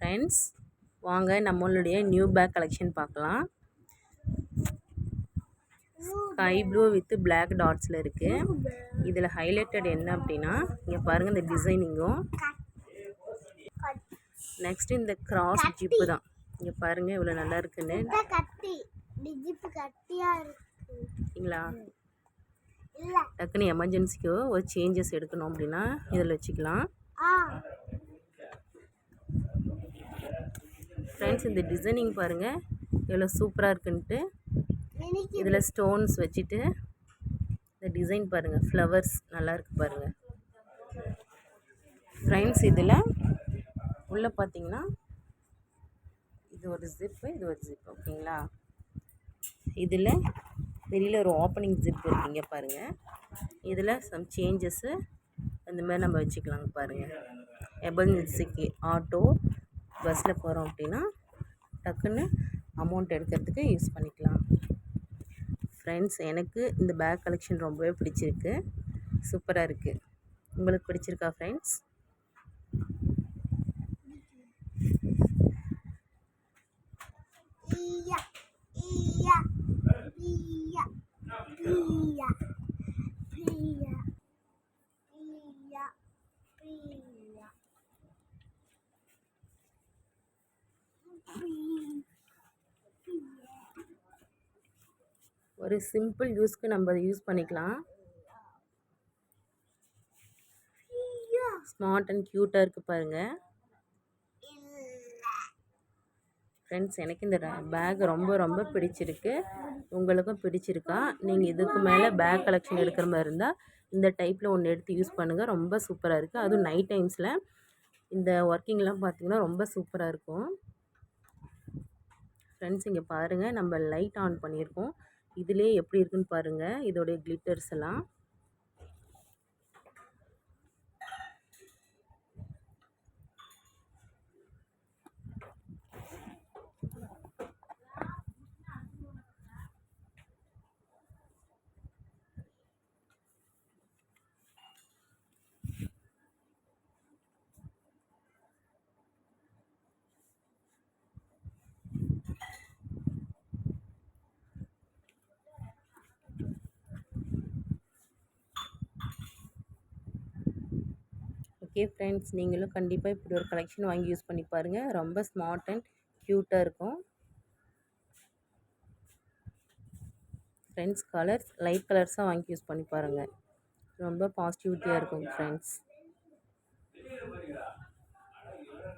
Friends வாங்க நம்மளுடைய new bag collection பார்க்கலாம். ஸ்கை ப்ளூ வித் பிளாக் டாட்ஸில் இருக்குது இதில் ஹைலைட்டட் என்ன அப்படின்னா இங்கே பாருங்கள் இந்த டிசைனிங்கும் நெக்ஸ்ட் இந்த கிராஸ் ஜிப்பு தான். இங்கே பாருங்கள் இவ்வளோ நல்லா இருக்குன்னு. சரிங்களா டக்குன்னு எமர்ஜென்சிக்கோ ஒரு சேஞ்சஸ் எடுக்கணும் அப்படின்னா இதில் வச்சுக்கலாம். ஃப்ரெண்ட்ஸ் இந்த டிசைனிங் பாருங்கள் எவ்வளோ சூப்பராக இருக்குன்ட்டு. இதில் ஸ்டோன்ஸ் வச்சுட்டு இந்த டிசைன் பாருங்கள் ஃப்ளவர்ஸ் நல்லாயிருக்கு பாருங்கள் ஃப்ரெண்ட்ஸ் இதில் உள்ளே பார்த்தீங்கன்னா இது ஒரு ஜிப்பு இது ஒரு ஜிப் ஓகேங்களா? இதில் வெளியில் ஒரு ஓப்பனிங் ஜிப் இருக்குங்க பாருங்கள் இதில் சம் சேஞ்சஸ்ஸு அந்த மாதிரி நம்ம வச்சுக்கலாங்க பாருங்கள் எமர்ஜென்சிக்கு ஆட்டோ பஸ்ஸில் போகிறோம் அப்படின்னா டக்குன்னு அமௌண்ட் எடுக்கிறதுக்கு யூஸ் பண்ணிக்கலாம். ஃப்ரெண்ட்ஸ் எனக்கு இந்த பேக் கலெக்ஷன் ரொம்பவே பிடிச்சிருக்கு. சூப்பராக இருக்குது உங்களுக்கு பிடிச்சிருக்கா ஃப்ரெண்ட்ஸ் Yeah. ஒரு சிம்பிள் யூஸ்க்கு நம்ம அதை யூஸ் பண்ணிக்கலாம். ஸ்மார்ட் அண்ட் க்யூட்டாக இருக்குது பாருங்கள் ஃப்ரெண்ட்ஸ் எனக்கு இந்த பேக் ரொம்ப ரொம்ப பிடிச்சிருக்கு. உங்களுக்கும் பிடிச்சிருக்கா? நீங்கள் இதுக்கு மேலே பேக் கலெக்ஷன் எடுக்கிற மாதிரி இருந்தால் இந்த டைப்பில் ஒன்று எடுத்து யூஸ் பண்ணுங்கள் ரொம்ப சூப்பராக இருக்குது அதுவும் நைட் டைம்ஸில் இந்த ஒர்க்கிங்லாம் பார்த்திங்கன்னா ரொம்ப சூப்பராக இருக்கும். ஃப்ரெண்ட்ஸ் இங்கே பாருங்கள் நம்ம லைட் ஆன் பண்ணியிருக்கோம். இதிலே எப்படி இருக்குன்னு பாருங்கள் இதோடைய கிளிட்டர்ஸ் எல்லாம். ஓகே ஃப்ரெண்ட்ஸ் நீங்களும் கண்டிப்பாக இப்படி ஒரு கலெக்ஷன் வாங்கி யூஸ் பண்ணி பாருங்கள் ரொம்ப ஸ்மார்ட் அண்ட் க்யூட்டாக இருக்கும். ஃப்ரெண்ட்ஸ் கலர்ஸ் லைட் கலர்ஸாக வாங்கி யூஸ் பண்ணி பாருங்கள் ரொம்ப பாசிட்டிவிட்டியாக இருக்கும் ஃப்ரெண்ட்ஸ்